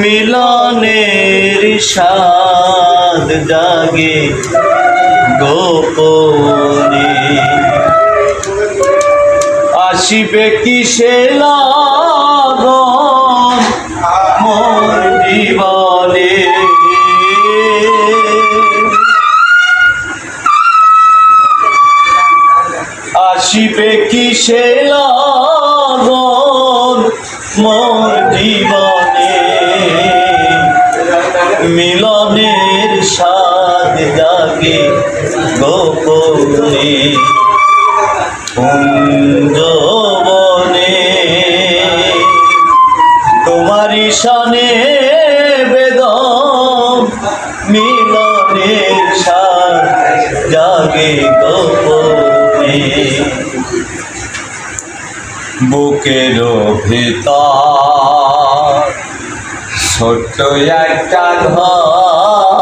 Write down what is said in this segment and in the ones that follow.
মিলনের স্বাদ জাগে গোপনে। আসিবে কিসে লাগন মোর জীবনে? আসিবে কিসে লাগন মোর জীবনে? মিলনের স্বাদ জাগে গোপনে। কুঞ্জবনে তোমারি শানে বেদম মিলনের স্বাদ জাগে গোপনে। বুকের ভিতর ছোট্ট একটা ঘর।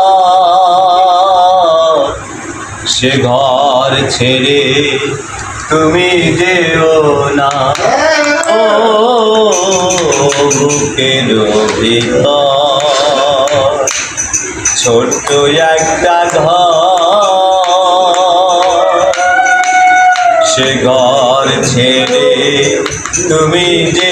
সে ঘর ছেড়ে তুমি যেও না। ও বুকের ছোট্ট একটা ঘর। সে ঘর ছেড়ে তুমি যেও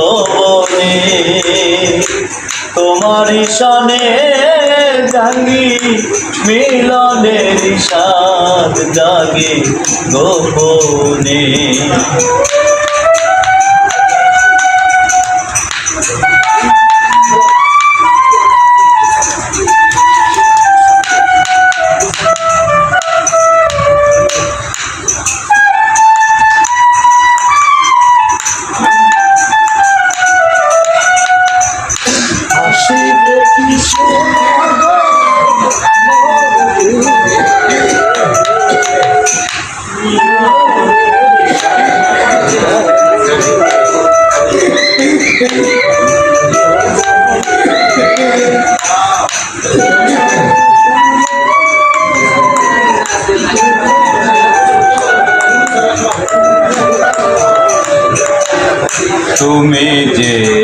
কুঞ্জবনে তোমার সনে জাগি মিলনের সাথ জাগে গোপনে।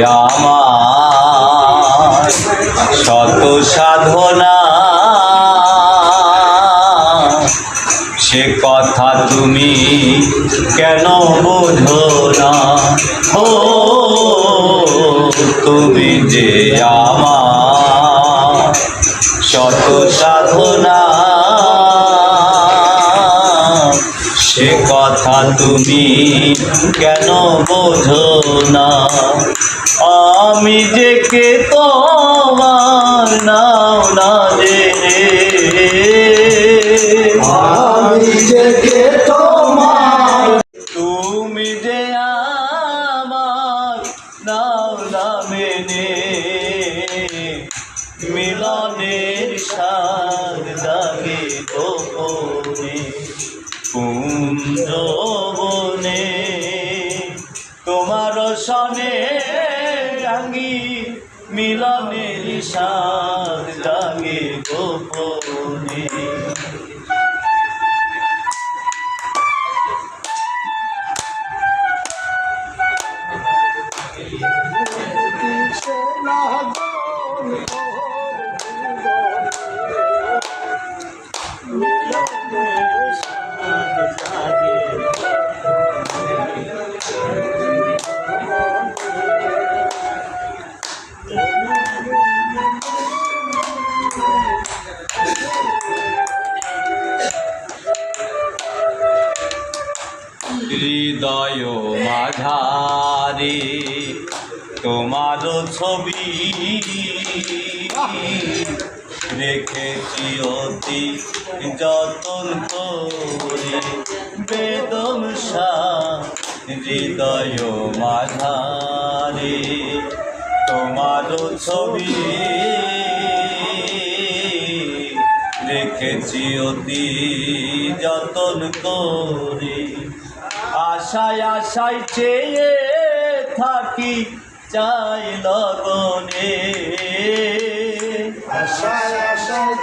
আমার শত সাধনা। সে কথা তুমি কেন বোঝো না? ও, তুমি যে আমার শত সাধনা। সে কথা তুমি কেন বোঝো না? আমি যে কে তোমার নাও না জেনে। আমি যে কে তোমার তুমি যে আমার নাও না মেনে মিলনের সার জাগে গোপনে। কুঞ্জবনে মিলনের সার জাগে গোপনে। হৃদয় মাঝারে, তোমার ছবি রেখেছি অতি যতন করে। বেদম হৃদয় মাঝারে, তোমার ছবি রেখেছি অতি যতন করে। আশায় আশায় চেয়ে থাকি চাই লগনে আশায় আশায়।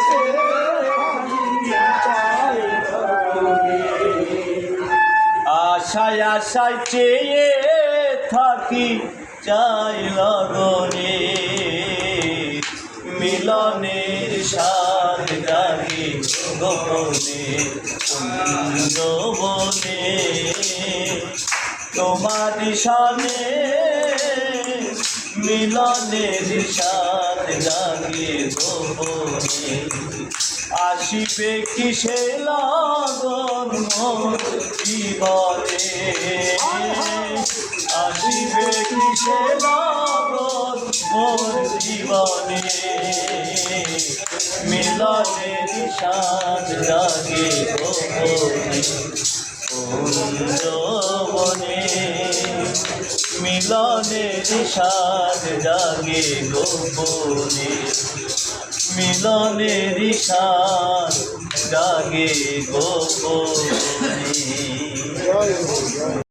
আশায় আশায় চেয়ে থাকি চাই লগনে মিলনের সাথ জাগে গোপনে কুঞ্জবনে তোমার সামনে মিলনের সাথ জাগে গোপনে আসিবে কিসে লাগন জীবনে? আসিবে কিসে লাগন মোর জীবনে? মিলনের সাথ জাগে গোপনে কুঞ্জবনে মিলনের জাগে গোপনে মিলনের সাথ জাগে গোপনে।